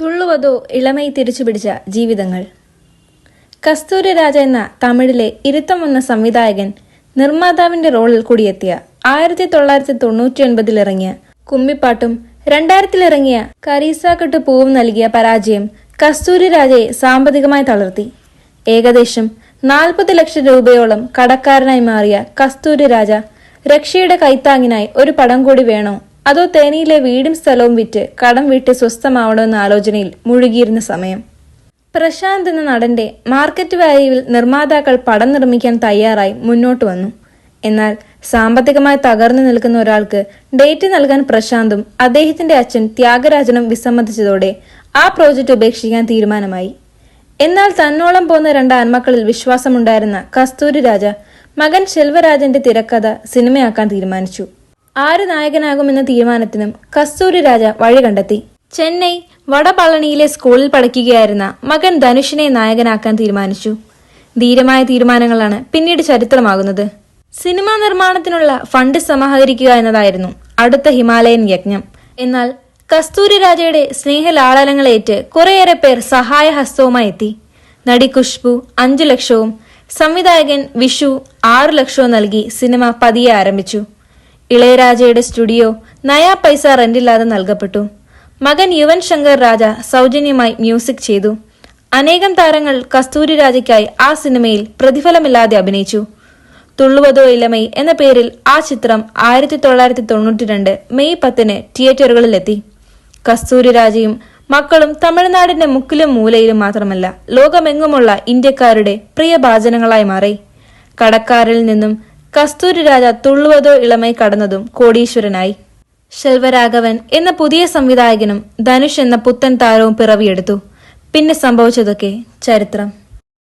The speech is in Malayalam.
തുള്ളുവതോ ഇളമൈ തിരിച്ചുപിടിച്ച ജീവിതങ്ങൾ. കസ്തൂരി രാജ എന്ന തമിഴിലെ ഇരുത്തം വന്ന സംവിധായകൻ നിർമ്മാതാവിന്റെ റോളിൽ കൂടിയെത്തിയ ആയിരത്തി തൊള്ളായിരത്തി തൊണ്ണൂറ്റി ഒൻപതിൽ ഇറങ്ങിയ കുമ്മിപ്പാട്ടും രണ്ടായിരത്തിലിറങ്ങിയ ഇറങ്ങിയ കെട്ട് പൂവും നൽകിയ പരാജയം കസ്തൂരി രാജയെ സാമ്പത്തികമായി തളർത്തി. ഏകദേശം നാൽപ്പത് ലക്ഷം രൂപയോളം കടക്കാരനായി മാറിയ കസ്തൂരി രാജ രക്ഷയുടെ കൈത്താങ്ങിനായി ഒരു പടം കൂടി വേണോ അതോ തേനിയിലെ വീടും സ്ഥലവും വിറ്റ് കടം വിട്ട് സ്വസ്ഥമാവണോ എന്ന ആലോചനയിൽ മുഴുകിയിരുന്ന സമയം. പ്രശാന്ത് എന്ന നടന്റെ മാർക്കറ്റ് വാല്യൂവിൽ നിർമ്മാതാക്കൾ പടം നിർമ്മിക്കാൻ തയ്യാറായി മുന്നോട്ട് വന്നു. എന്നാൽ സാമ്പത്തികമായി തകർന്നു നിൽക്കുന്ന ഒരാൾക്ക് ഡേറ്റ് നൽകാൻ പ്രശാന്തും അദ്ദേഹത്തിന്റെ അച്ഛൻ ത്യാഗരാജനും വിസമ്മതിച്ചതോടെ ആ പ്രോജക്റ്റ് ഉപേക്ഷിക്കാൻ തീരുമാനമായി. എന്നാൽ തന്നോളം പോന്ന രണ്ട് ആൺമക്കളിൽ വിശ്വാസമുണ്ടായിരുന്ന കസ്തൂരി രാജ മകൻ ശെൽവരാജന്റെ തിരക്കഥ സിനിമയാക്കാൻ തീരുമാനിച്ചു. ആര് നായകനാകുമെന്ന തീരുമാനത്തിനും കസ്തൂരി രാജ വഴി കണ്ടെത്തി. ചെന്നൈ വടപളനിയിലെ സ്കൂളിൽ പഠിക്കുകയായിരുന്ന മകൻ ധനുഷിനെ നായകനാക്കാൻ തീരുമാനിച്ചു. ധീരമായ തീരുമാനങ്ങളാണ് പിന്നീട് ചരിത്രമാകുന്നത്. സിനിമാ നിർമ്മാണത്തിനുള്ള ഫണ്ട് സമാഹരിക്കുക എന്നതായിരുന്നു അടുത്ത ഹിമാലയൻ യജ്ഞം. എന്നാൽ കസ്തൂരി രാജയുടെ സ്നേഹലാളനങ്ങളേറ്റ് കുറേയേറെ പേർ സഹായഹസ്തവുമായി എത്തി. നടി ഖുഷ്ബു അഞ്ചു ലക്ഷവും സംവിധായകൻ വിഷു ആറു ലക്ഷവും നൽകി സിനിമ പതിയെ ആരംഭിച്ചു. ഇളയരാജയുടെ സ്റ്റുഡിയോ നയാ പൈസ റെന്റില്ലാതെ നൽകപ്പെട്ടു. മകൻ യുവൻ ശങ്കർ രാജ സൗജന്യമായി മ്യൂസിക് ചെയ്തു. അനേകം താരങ്ങൾ കസ്തൂരി രാജയ്ക്കായി ആ സിനിമയിൽ പ്രതിഫലമില്ലാതെ അഭിനയിച്ചു. തുള്ളുവതോ ഇലമൈ എന്ന പേരിൽ ആ ചിത്രം ആയിരത്തി തൊള്ളായിരത്തി തൊണ്ണൂറ്റി രണ്ട് മെയ് പത്തിന് തിയേറ്ററുകളിലെത്തി. കസ്തൂരി രാജയും മക്കളും തമിഴ്നാടിന്റെ മുക്കിലും മൂലയിലും മാത്രമല്ല ലോകമെങ്ങുമുള്ള ഇന്ത്യക്കാരുടെ പ്രിയ മാറി. കടക്കാരിൽ നിന്നും കസ്തൂരി രാജ തുള്ളുവതോ ഇളമൈ കടന്നതും കോടീശ്വരനായി. ശെൽവരാഘവൻ എന്ന പുതിയ സംവിധായകനും ധനുഷ് എന്ന പുത്തൻ താരവും പിറവിയെടുത്തു. പിന്നെ സംഭവിച്ചതൊക്കെ ചരിത്രം.